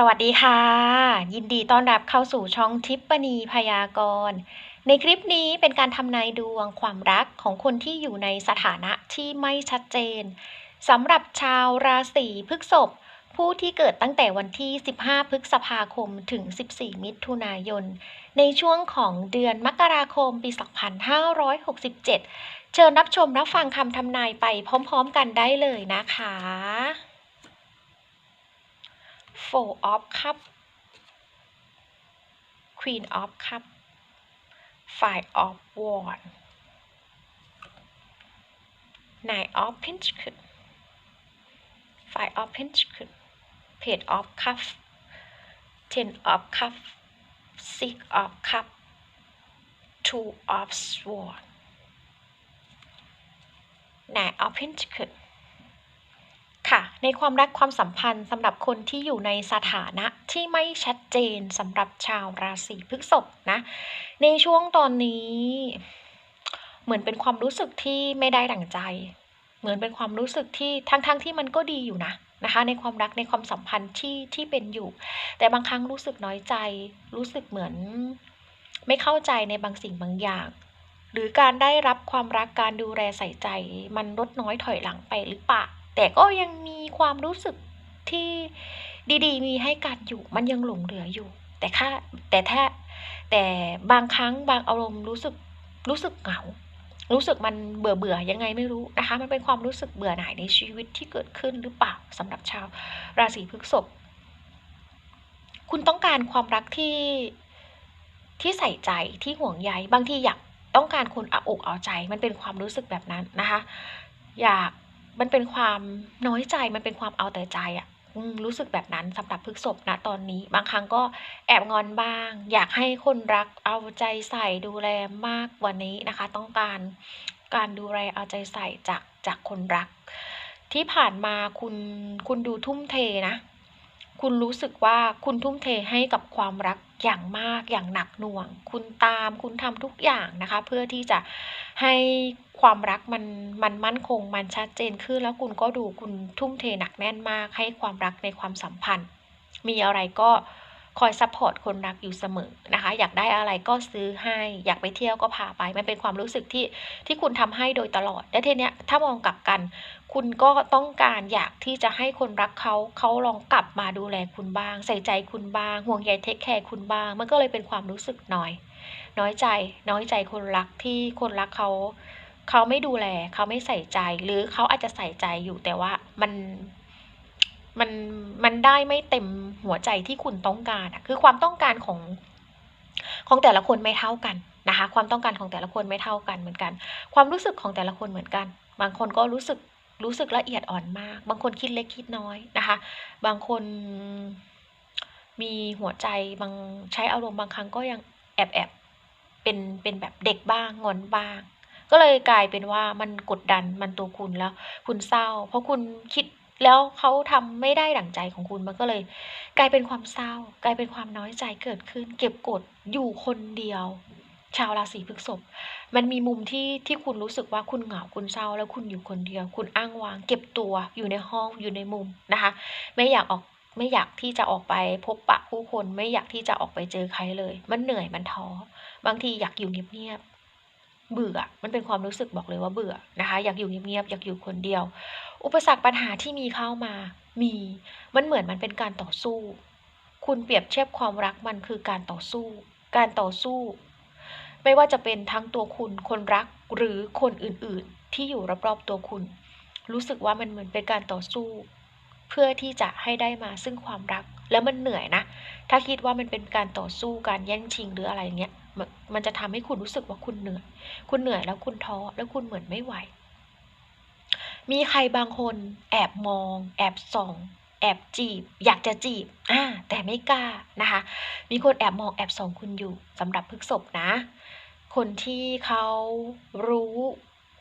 สวัสดีค่ะ ยินดีต้อนรับเข้าสู่ช่องทิปปณีพยากรณ์ ในคลิปนี้เป็นการทำนายดวงความรักของคนที่อยู่ในสถานะที่ไม่ชัดเจนสำหรับชาวราศีพฤษภผู้ที่เกิดตั้งแต่วันที่ 15 พฤษภาคมถึง 14 มิถุนายน ในช่วงของเดือนมกราคมปี 2567 เชิญรับชมรับฟังคำทำนายไปพร้อม ๆ กันได้เลยนะคะ Four of Cup Queen of Cup Five of wand Nine of Pentacles Five of Pentacles Page of Cup Ten of Cup Six of Cup Two of sword Nine of Pentacles ในความรักความสัมพันธ์สำหรับคนที่อยู่ในสถานะที่ไม่ชัดเจนสำหรับชาวราศีพฤษภนะ ในช่วงตอนนี้ เหมือนเป็นความรู้สึกที่ไม่ได้ดั่งใจ เหมือนเป็นความรู้สึกที่ทั้งๆทที่มันก็ดีอยู่นะนะคะในความรักในความสัมพันธ์ที่ที่เป็นอยู่ แต่บางครั้งรู้สึกน้อยใจ รู้สึกเหมือน ไม่เข้าใจในบางสิ่งบางอย่าง หรือการได้รับความรักการดูแลใส่ใจ มันลดน้อยถอยหลังไปหรือเปล่า แต่ก็ยังมีความรู้สึกที่ดีๆ มีให้กันอยู่ มันยังหลงเหลืออยู่ แต่ถ้าแต่ถ้าแต่บางครั้งบางอารมณ์รู้สึกรู้สึกเหงา รู้สึกมันเบื่อเบื่อยังไงไม่รู้นะคะ มันเป็นความรู้สึกเบื่อหน่ายในชีวิตที่เกิดขึ้นหรือเปล่าสำหรับชาวราศีพฤษภคุณต้องการความรักที่ที่ใส่ใจที่ห่วงใยบางทีอยากต้องการคนเอาอกเอาใจ มันเป็นความรู้สึกแบบนั้นนะคะ อยาก มันเป็นความน้อยใจมันเป็นความเอาแต่ใจอะรู้สึกแบบนั้นสำหรับพฤกษภนะตอนนี้ บางครั้งก็แอบงอนบ้าง อยากให้คนรักเอาใจใส่ดูแลมากกว่านี้นะคะ ต้องการการดูแลเอาใจใส่จากจากคนรัก ที่ผ่านมาคุณคุณดูทุ่มเทนะ คุณรู้สึกว่าคุณทุ่มเทให้กับความรัก อย่างมากอย่างหนักหน่วง คุณตามคุณทำทุกอย่างนะคะ เพื่อที่จะให้ความรักมันมันมั่นคงมันชัดเจนขึ้น แล้วคุณก็ดูคุณทุ่มเทหนักแน่นมาก ให้ความรักในความสัมพันธ์ มีอะไรก็ คอยซัพพอร์ตคนรักอยู่เสมอนะคะ อยากได้อะไรก็ซื้อให้ อยากไปเที่ยวก็พาไป มันเป็นความรู้สึกที่ที่คุณทำให้โดยตลอด และทีเนี้ยถ้ามองกลับกัน คุณก็ต้องการอยากที่จะให้คนรักเขาเขาลองกลับมาดูแลคุณบ้าง ใส่ใจคุณบ้าง ห่วงใยเทคแคร์คุณบ้าง มันก็เลยเป็นความรู้สึกน้อย น้อยใจ น้อยใจคนรักที่คนรักเขาเขาไม่ดูแลเขาไม่ใส่ใจหรือเขาอาจจะใส่ใจอยู่แต่ว่ามัน มันมันได้ไม่เต็มหัวใจที่คุณต้องการอะคือความต้องการของของแต่ละคนไม่เท่ากันนะคะ ความต้องการของแต่ละคนไม่เท่ากันเหมือนกัน ความรู้สึกของแต่ละคนเหมือนกัน บางคนก็รู้สึกรู้สึกละเอียดอ่อนมาก บางคนคิดเล็กคิดน้อยนะคะ บางคนมีหัวใจบางใช้อารมณ์บางครั้งก็ยังแอบแอบเป็นเป็นแบบเด็กบ้างงอนบ้าง ก็เลยกลายเป็นว่ามันกดดันมันตัวคุณแล้ว คุณเศร้า เพราะคุณคิด แล้วเขาทำไม่ได้ดั่งใจของคุณมันก็เลย กลายเป็นความเศร้า กลายเป็นความน้อยใจเกิดขึ้น เก็บกดอยู่คนเดียว ชาวราศีพฤษภมันมีมุมที่ที่คุณรู้สึกว่าคุณเหงาคุณเศร้า แล้วคุณอยู่คนเดียว คุณอ้างว้าง เก็บตัวอยู่ในห้องอยู่ในมุมนะคะ ไม่อยากออกไม่อยากที่จะออกไปพบปะผู้คนไม่อยากที่จะออกไปเจอใครเลย มันเหนื่อยมันท้อบางทีอยากอยู่เงียบๆเบื่อ มันเป็นความรู้สึกบอกเลยว่าเบื่อนะคะ อยากอยู่เงียบๆอยากอยู่คนเดียว อุปสรรคปัญหาที่มีเข้ามา มี มันเหมือนมันเป็นการต่อสู้ คุณเปรียบเทียบความรักมันคือการต่อสู้ การต่อสู้ ไม่ว่าจะเป็นทั้งตัวคุณ คนรัก หรือคนอื่นๆ ที่อยู่รอบๆตัวคุณ รู้สึกว่ามันเหมือนเป็นการต่อสู้ เพื่อที่จะให้ได้มาซึ่งความรัก แล้วมันเหนื่อยนะ ถ้าคิดว่ามันเป็นการต่อสู้ การแย่งชิงหรืออะไรอย่างเงี้ย มันจะทำให้คุณรู้สึกว่าคุณเหนื่อย คุณเหนื่อยแล้วคุณท้อ แล้วคุณเหมือนไม่ไหว มีใครบางคนแอบมอง แอบส่อง แอบจีบ อยากจะจีบอ่าแต่ไม่กล้านะคะ มีคนแอบมองแอบส่องคุณอยู่สำหรับพฤกษบนะ คนที่เขารู้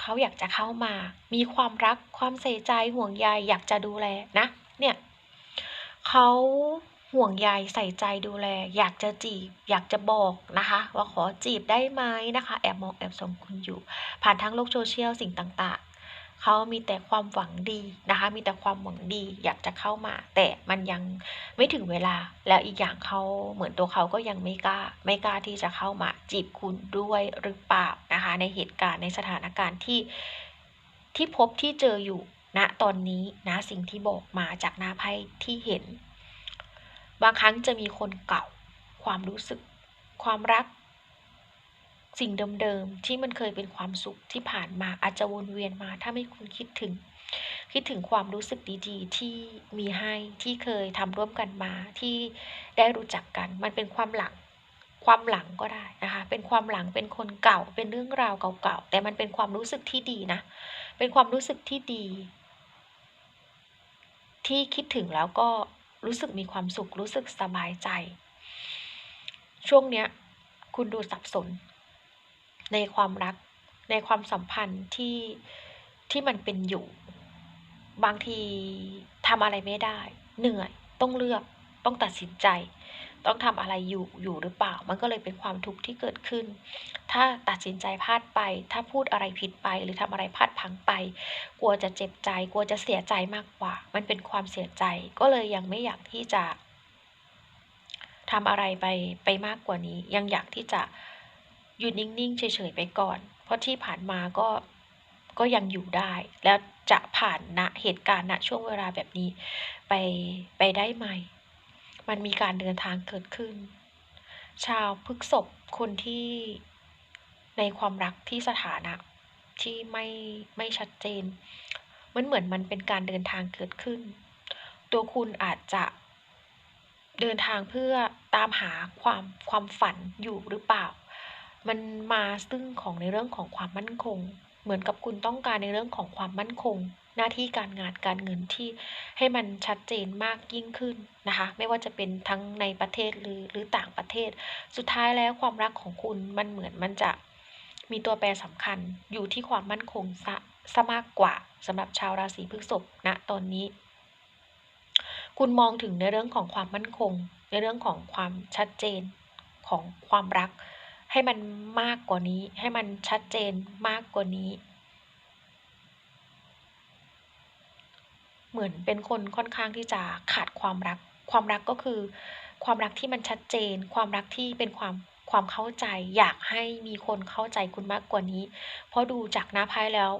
เขาอยากจะเข้ามา มีความรักความใส่ใจห่วงใยอยากจะดูแลนะ เนี่ยเขาห่วงใยใส่ใจดูแล อยากจะจีบ อยากจะบอกนะคะ ว่าขอจีบได้ไหมนะคะ แอบมองแอบส่องคุณอยู่ ผ่านทั้งโลกโซเชียลสิ่งต่าง เขามีแต่ความหวังดีนะคะ มีแต่ความหวังดีอยากจะเข้ามา แต่มันยังไม่ถึงเวลา แล้วอีกอย่างเขาเหมือนตัวเขาก็ยังไม่กล้า ไม่กล้าที่จะเข้ามาจีบคุณด้วยหรือเปล่านะคะ ในเหตุการณ์ในสถานการณ์ที่ที่พบที่เจออยู่ณนะตอนนี้นะสิ่งที่บอกมาจากหน้าไพ่ที่เห็น บางครั้งจะมีคนเก่า ความรู้สึก ความรัก สิ่งเดิมๆที่มันเคยเป็นความสุขที่ผ่านมาอาจจะวนเวียนมา ถ้าไม่คุณคิดถึง คิดถึงความรู้สึกดีๆ ที่มีให้ที่เคยทำร่วมกันมาที่ได้รู้จักกัน มันเป็นความหลังความหลังก็ได้นะคะ เป็นความหลังเป็นคนเก่า เป็นเรื่องราวเก่าๆ แต่มันเป็นความรู้สึกที่ดีนะ เป็นความรู้สึกที่ดี ที่คิดถึงแล้วก็รู้สึกมีความสุข รู้สึกสบายใจ ช่วงเนี้ย คุณดูสับสน ในความรัก ในความสัมพันธ์ที่ที่มันเป็นอยู่ บางทีทำอะไรไม่ได้ เหนื่อยต้องเลือกต้องตัดสินใจ ต้องทำอะไรอยู่อยู่หรือเปล่า มันก็เลยเป็นความทุกข์ที่เกิดขึ้น ถ้าตัดสินใจพลาดไป ถ้าพูดอะไรผิดไป หรือทำอะไรพลาดพังไป กลัวจะเจ็บใจ กลัวจะเสียใจมากกว่า มันเป็นความเสียใจ ก็เลยยังไม่อยากที่จะทำอะไรไปไปมากกว่านี้ ยังอยากที่จะ อยู่นิ่งๆเฉยๆไปก่อน เพราะที่ผ่านมาก็ก็ยังอยู่ได้ แล้วจะผ่านณเหตุการณ์ณช่วงเวลาแบบนี้ไปไปได้ไหม มันมีการเดินทางเกิดขึ้น ชาวพฤกษบคนที่ในความรักที่สถานะที่ไม่ไม่ชัดเจน มันเหมือนมันเป็นการเดินทางเกิดขึ้น ตัวคุณอาจจะเดินทางเพื่อตามหาความความฝันอยู่หรือเปล่า มันมาซึ่งของในเรื่องของความมั่นคง เหมือนกับคุณต้องการในเรื่องของความมั่นคง หน้าที่การงานการเงินที่ให้มันชัดเจนมากยิ่งขึ้นนะคะ ไม่ว่าจะเป็นทั้งในประเทศหรือหรือต่างประเทศ สุดท้ายแล้วความรักของคุณมันเหมือนมันจะมีตัวแปรสำคัญอยู่ที่ความมั่นคงซะซะมากกว่าสำหรับชาวราศีพฤษภณนะตอนนี้ คุณมองถึงในเรื่องของความมั่นคง ในเรื่องของความชัดเจนของความรัก ให้มันมากกว่านี้ ให้มันชัดเจนมากกว่านี้ เหมือนเป็นคนค่อนข้างที่จะขาดความรัก ความรักก็คือ ความรักที่มันชัดเจน ความรักที่เป็นความความเข้าใจ อยากให้มีคนเข้าใจคุณมากกว่านี้ เพราะดูจากหน้าไพ่แล้ว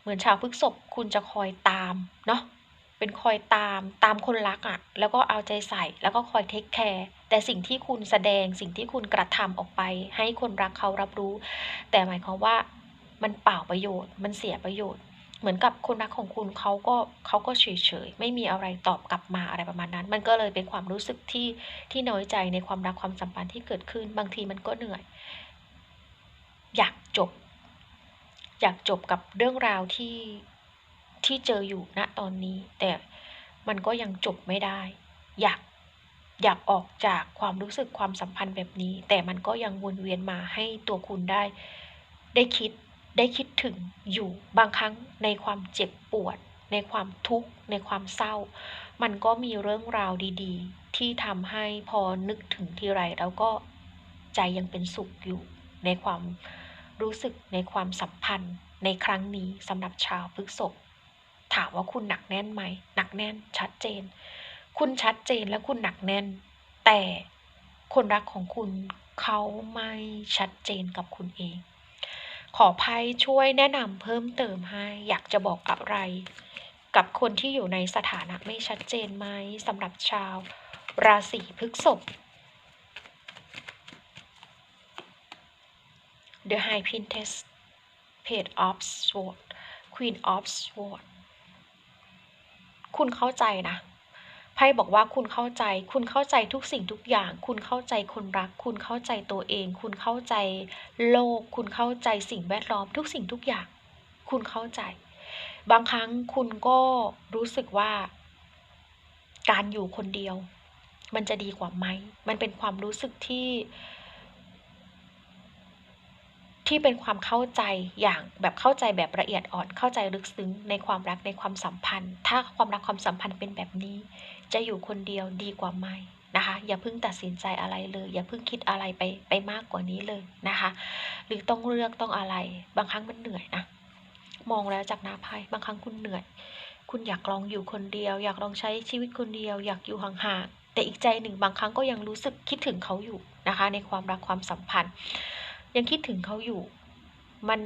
เหมือนชาวพฤกษบคุณจะคอยตามเนาะ เป็นคอยตามตามคนรักอะ่ะ แล้วก็เอาใจใส่ แล้วก็คอยเทคแคร์แต่สิ่งที่คุณแสดงสิ่งที่คุณกระทำออกไป ให้คนรักเขารับรู้ แต่หมายความว่ามันเปล่าประโยชน์ มันเสียประโยชน์ เหมือนกับคนรักของคุณเขาก็เขาก็เฉยเฉยไม่มีอะไรตอบกลับมาอะไรประมาณนั้น มันก็เลยเป็นความรู้สึกที่ที่น้อยใจในความรักความสัมพันธ์ที่เกิดขึ้น บางทีมันก็เหนื่อย อยากจบ อยากจบกับเรื่องราวที่ ที่เจออยู่ณตอนนี้ แต่มันก็ยังจบไม่ได้ อยากอยากออกจากความรู้สึกความสัมพันธ์แบบนี้ แต่มันก็ยังวนเวียนมาให้ตัวคุณได้ ได้คิดได้คิดถึงอยู่บางครั้งในความเจ็บปวด ในความทุกข์ ในความเศร้า มันก็มีเรื่องราวดีๆ ที่ทำให้พอนึกถึงทีไรแล้วก็ใจยังเป็นสุขอยู่ ในความรู้สึกในความสัมพันธ์ในครั้งนี้สำหรับชาวพฤกษภ ถามว่าคุณหนักแน่นไหมหนักแน่นชัดเจน คุณชัดเจนและคุณหนักแน่น แต่คนรักของคุณเขาไม่ชัดเจนกับคุณเอง ขอภัยช่วยแนะนำเพิ่มเติมให้ อยากจะบอกอะไร กับคนที่อยู่ในสถานะไม่ชัดเจนไหมสำหรับชาว ราศีพฤษภ The High Priestess Page of Swords Queen of Swords คุณเข้าใจนะไพ่บอกว่าคุณเข้าใจ คุณเข้าใจทุกสิ่งทุกอย่าง คุณเข้าใจคนรัก คุณเข้าใจตัวเอง คุณเข้าใจโลก คุณเข้าใจสิ่งแวดล้อมทุกสิ่งทุกอย่าง คุณเข้าใจ บางครั้งคุณก็รู้สึกว่า การอยู่คนเดียว มันจะดีกว่าไหม มันเป็นความรู้สึกที่ ที่เป็นความเข้าใจอย่างแบบเข้าใจแบบละเอียดอ่อน เข้าใจลึกซึ้งในความรักในความสัมพันธ์ ถ้าความรักความสัมพันธ์เป็นแบบนี้ จะอยู่คนเดียวดีกว่าไหมนะคะ อย่าเพิ่งตัดสินใจอะไรเลย อย่าเพิ่งคิดอะไรไปไปมากกว่านี้เลยนะคะ หรือต้องเลือกต้องอะไร บางครั้งมันเหนื่อยนะมองแล้วจากหน้าไพ่บางครั้งคุณเหนื่อย คุณอยากลองอยู่คนเดียว อยากลองใช้ชีวิตคนเดียว อยากอยู่ห่างๆแต่อีกใจหนึ่งบางครั้งก็ยังรู้สึกคิดถึงเขาอยู่นะคะ ในความรักความสัมพันธ์ ยังคิดถึงเขาอยู่ มัน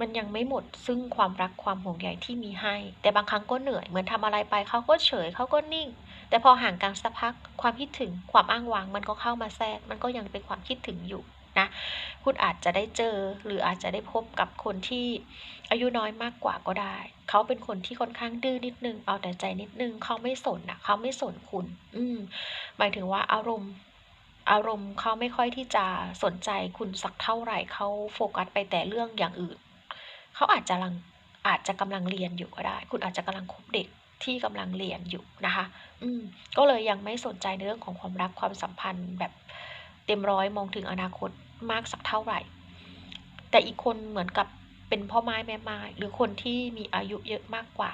มันยังไม่หมดซึ่งความรักความห่วงใยที่มีให้ แต่บางครั้งก็เหนื่อยเหมือนทำอะไรไปเขาก็เฉยเขาก็นิ่ง แต่พอห่างกันสักพัก ความคิดถึงความอ้างว้าง มันก็เข้ามาแทรก มันก็ยังเป็นความคิดถึงอยู่นะคุณอาจจะได้เจอหรืออาจจะได้พบกับคนที่อายุน้อยมากกว่าก็ได้ เขาเป็นคนที่ค่อนข้างดื้อนิดนึง เอาแต่ใจนิดนึง เขาไม่สนนะเขาไม่สนคุณ อืมหมายถึงว่าอารมณ์ อารมณ์เขาไม่ค่อยที่จะสนใจคุณสักเท่าไหร่เขาโฟกัสไปแต่เรื่องอย่างอื่น เขาอาจจะลังอาจจะกำลังเรียนอยู่ก็ได้ คุณอาจจะกำลังคบเด็กที่กำลังเรียนอยู่นะคะ อืมก็เลยยังไม่สนใจในเรื่องของความรักความสัมพันธ์แบบเต็มร้อยมองถึงอนาคตมากสักเท่าไหร่ แต่อีกคนเหมือนกับเป็นพ่อไม้แม่ไม้หรือคนที่มีอายุเยอะมากกว่า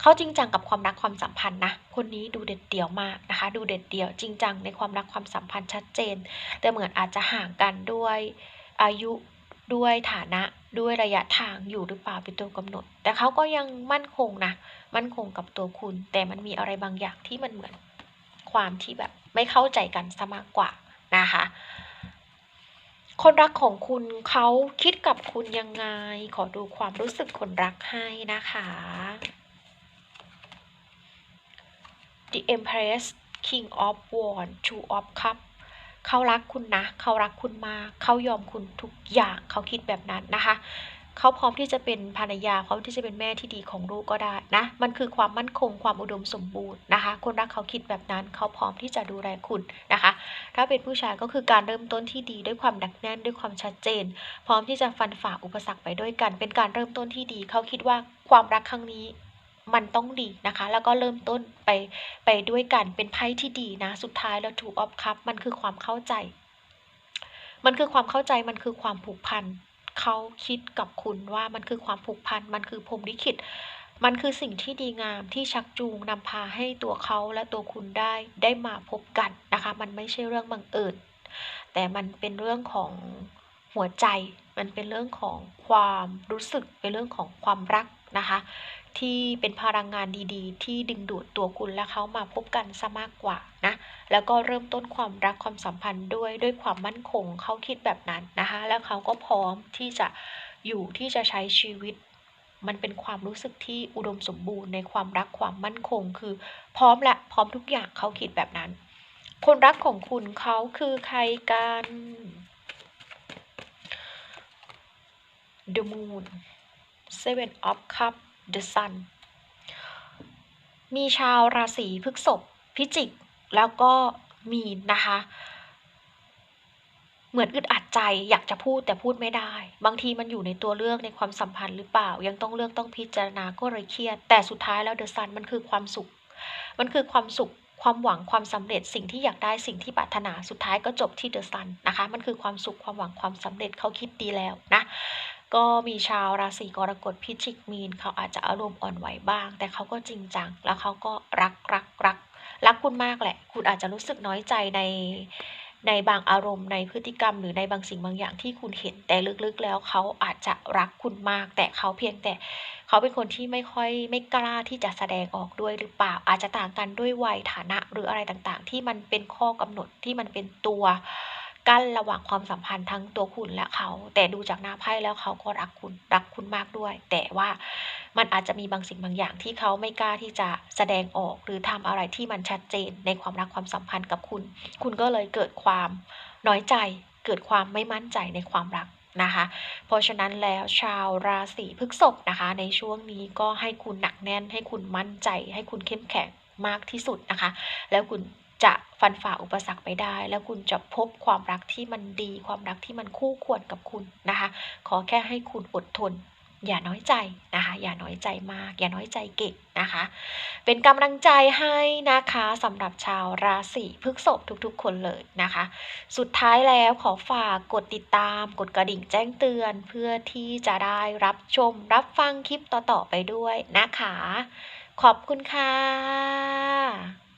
เขาจริงจังกับความรักความสัมพันธ์นะ คนนี้ดูเด็ดเดี่ยวมากนะคะ ดูเด็ดเดี่ยวจริงจังในความรักความสัมพันธ์ชัดเจน แต่เหมือนอาจจะห่างกันด้วยอายุด้วยฐานะด้วยระยะทางอยู่หรือเปล่าเป็นตัวกำหนด แต่เขาก็ยังมั่นคงนะมั่นคงกับตัวคุณ แต่มันมีอะไรบางอย่างที่มันเหมือนความที่แบบไม่เข้าใจกันซะมากกว่านะคะ คนรักของคุณเขาคิดกับคุณยังไง ขอดูความรู้สึกคนรักให้นะคะ The Empress King of Wands Two of Cups เขารักคุณนะ เขารักคุณมาก เขายอมคุณทุกอย่าง เขาคิดแบบนั้นนะคะ เขาพร้อมที่จะเป็นภรรยา พร้อมที่จะเป็นแม่ที่ดีของลูกก็ได้นะ มันคือความมั่นคง ความอุดมสมบูรณ์นะคะ คนรักเขาคิดแบบนั้น เขาพร้อมที่จะดูแลคุณนะคะ ถ้าเป็นผู้ชายก็คือการเริ่มต้นที่ดีด้วยความดักแน่น ด้วยความชัดเจน พร้อมที่จะฟันฝ่าอุปสรรคไปด้วยกัน เป็นการเริ่มต้นที่ดี เขาคิดว่าความรักครั้งนี้ มันต้องดีนะคะ แล้วก็เริ่มต้นไปไปด้วยกันเป็นไพ่ที่ดีนะ สุดท้ายแล้วถูกออฟคัพมันคือความเข้าใจ มันคือความเข้าใจมันคือความผูกพันเขาคิดกับคุณว่ามันคือความผูกพันมันคือพรมลิขิตมันคือสิ่งที่ดีงามที่ชักจูงนำพาให้ตัวเขาและตัวคุณได้ได้มาพบกันนะคะ มันไม่ใช่เรื่องบังเอิญแต่มันเป็นเรื่องของหัวใจ มันเป็นเรื่องของความรู้สึก เป็นเรื่องของความรักนะคะ ที่เป็นพลังงานดีๆ ที่ดึงดูดตัวคุณและเขามาพบกันซะมากกว่านะ แล้วก็เริ่มต้นความรักความสัมพันธ์ด้วยด้วยความมั่นคงเขาคิดแบบนั้นนะคะ แล้วเขาก็พร้อมที่จะอยู่ที่จะใช้ชีวิต มันเป็นความรู้สึกที่อุดมสมบูรณ์ในความรักความมั่นคง คือ พร้อมและพร้อมทุกอย่างเขาคิดแบบนั้น คนรักของคุณเขาคือใครกัน The Moon Seven of Cups The Sun มีชาวราศีพฤษภพิจิก แล้วก็มีนนะคะ เหมือนอึดอัดใจอยากจะพูดแต่พูดไม่ได้ บางทีมันอยู่ในตัวเลือกในความสัมพันธ์หรือเปล่า ยังต้องเลือกต้องพิจารณาก็เลยเครียด แต่สุดท้ายแล้วเดอะซันมันคือความสุข มันคือความสุขความหวังความสำเร็จสิ่งที่อยากได้สิ่งที่ปรารถนาสุดท้ายก็จบที่เดอะซันนะคะ มันคือความสุขความหวังความสำเร็จเขาคิดดีแล้วนะ ก็มีชาวราศีกรกฎพิจิกมีน เขาอาจจะอารมณ์อ่อนไหวบ้าง แต่เขาก็จริงจัง แล้วเขาก็รักรักรักรักคุณมากแหละ คุณอาจจะรู้สึกน้อยใจในในบางอารมณ์ในพฤติกรรม หรือในบางสิ่งบางอย่างที่คุณเห็นแต่ลึกๆ แล้วเขาอาจจะรักคุณมาก แต่เขาเพียงแต่เขาเป็นคนที่ไม่ค่อยไม่กล้าที่จะแสดงออกด้วยหรือเปล่า อาจจะต่างกันด้วยวัยฐานะหรืออะไรต่างๆ ที่มันเป็นข้อกำหนดที่มันเป็นตัว กั้นระหว่างความสัมพันธ์ทั้งตัวคุณและเขา แต่ดูจากหน้าไพ่แล้วเขาก็รักคุณรักคุณมากด้วย แต่ว่ามันอาจจะมีบางสิ่งบางอย่างที่เขาไม่กล้าที่จะแสดงออก หรือทำอะไรที่มันชัดเจนในความรักความสัมพันธ์กับคุณ คุณก็เลยเกิดความน้อยใจ เกิดความไม่มั่นใจในความรักนะคะ เพราะฉะนั้นแล้วชาวราศีพฤษภนะคะ ในช่วงนี้ก็ให้คุณหนักแน่น ให้คุณมั่นใจ ให้คุณเข้มแข็งมากที่สุดนะคะ แล้วคุณ จะฟันฝ่าอุปสรรคไปได้ แล้วคุณจะพบความรักที่มันดี ความรักที่มันคู่ควรกับคุณนะคะ ขอแค่ให้คุณอดทน อย่าน้อยใจนะคะ อย่าน้อยใจมาก อย่าน้อยใจเก่งนะคะ เป็นกำลังใจให้นะคะสำหรับชาวราศีพฤษภทุกๆ คนเลยนะคะ สุดท้ายแล้วขอฝากกดติดตาม กดกระดิ่งแจ้งเตือน เพื่อที่จะได้รับชม รับฟังคลิปต่อๆไปด้วยนะคะ ขอบคุณค่ะ